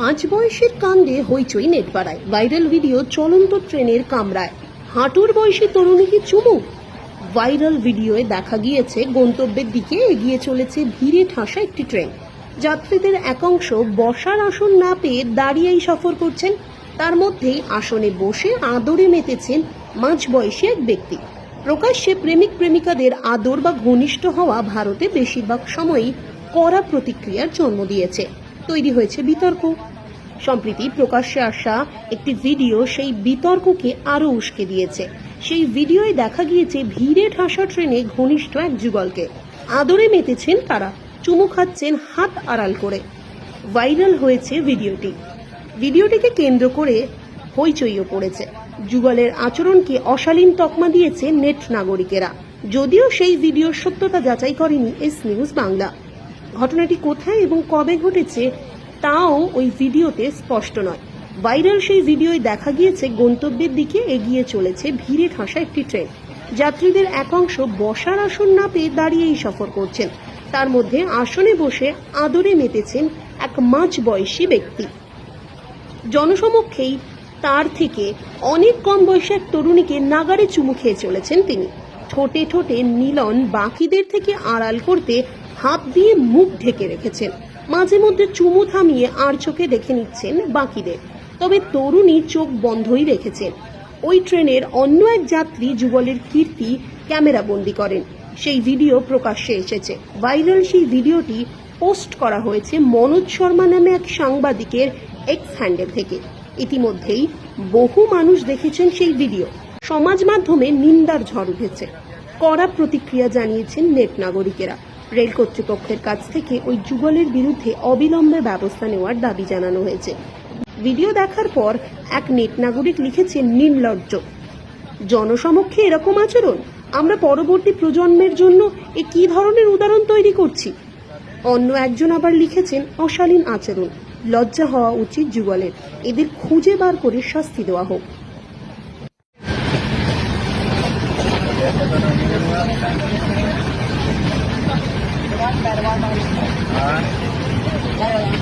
মাঝবয়সীর কাণ্ডে হইচই নেট নেটপাড়ায়। ভাইরাল ভিডিও চলন্ত ট্রেনের কামরায়। হাঁটুর বয়সী তরুণীকে চুমু? ভাইরাল ভিডিওয়ে দেখা গিয়েছে, গন্তব্যের দিকে এগিয়ে চলেছে ভিড়ে ঠাসা একটি ট্রেন। যাত্রীদের একাংশ বসার আসন না পেয়ে দাঁড়িয়েই সফর করছেন। তার মধ্যেই আসনে বসে আদরে মেতেছেন মাঝবয়সী এক ব্যক্তি। প্রকাশ্যে প্রেমিক প্রেমিকাদের আদর বা ঘনিষ্ঠ হওয়া ভারতে বেশিরভাগ সময়ই কড়া প্রতিক্রিয়ার জন্ম দিয়েছে। তৈরি হয়েছে বিতর্ক। সম্প্রতি প্রকাশ্যে আসা একটি ভিডিও সেই বিতর্ককে আরও উস্কে দিয়েছে। সেই ভিডিওয় দেখা গিয়েছে ভিড়ে ঠাসা ট্রেনে ঘনিষ্ঠ এক যুগলকে। আদরে মেতেছেন তারা, চুমু খাচ্ছেন হাত আড়াল করে। ভাইরাল হয়েছে ভিডিওটি। ভিডিওটিকে কেন্দ্র করে হইচইও পড়েছে। যুগলের আচরণকে অশালীন তকমা দিয়েছে নেট নাগরিকেরা। যদিও সেই ভিডিওর সত্যতা যাচাই করেনি এস নিউজ বাংলা। ঘটনাটি কোথায় এবং কবে ঘটেছে, তাও ওই ভিডিওতে স্পষ্ট নয়। ভাইরাল সেই ভিডিওয় দেখা গিয়েছে, গন্তব্যের দিকে এগিয়ে চলেছে ভিড়ে ঠাসা একটি ট্রেন। যাত্রীদের একাংশ বসার আসন না পেয়ে দাঁড়িয়েই সফর করছেন। তার মধ্যে আসনে বসে আদরে মেতেছেন এক মাঝ বয়সী ব্যক্তি। জনসমক্ষেই তার থেকে অনেক কম বয়সী এক তরুণীকে নাগারে চুমু খেয়ে চলেছেন তিনি। ঠোঁটে ঠোঁটে মিলন বাকিদের থেকে আড়াল করতে হাত দিয়ে মুখ ঢেকে রেখেছেন। মাঝে মধ্যে চুমু থামিয়ে আর চোখে দেখে নিচ্ছেন বাকিদের। তবে তরুণী চোখ বন্ধই রেখেছেন। ওই ট্রেনের অন্য এক যাত্রী যুগলের কীর্তি ক্যামেরা বন্দি করেন। সেই ভিডিও প্রকাশ্যে এসেছে। ভাইরাল সেই ভিডিওটি পোস্ট করা হয়েছে মনোজ শর্মা নামে এক সাংবাদিকের এক্স হ্যান্ডেল থেকে। ইতিমধ্যেই বহু মানুষ দেখেছেন সেই ভিডিও। সমাজ মাধ্যমে নিন্দার ঝড় উঠেছে। কড়া প্রতিক্রিয়া জানিয়েছেন নেট নাগরিকেরা। রেল কর্তৃপক্ষের কাছ থেকে ওই যুগলের বিরুদ্ধে অবিলম্বে ব্যবস্থা নেওয়ার দাবি জানানো হয়েছে। ভিডিও দেখার পর এক নেট নাগরিক লিখেছে নির্লজ্জ। জনসমক্ষে এরকম আচরণ? আমরা পরবর্তী প্রজন্মের জন্য এ কি ধরনের উদাহরণ তৈরি করছি? অন্য একজন আবার লিখেছেন, অশালীন আচরণ। লজ্জা হওয়া উচিত যুগলের। এদের খুঁজে বার করে শাস্তি দেওয়া হোক। Ha?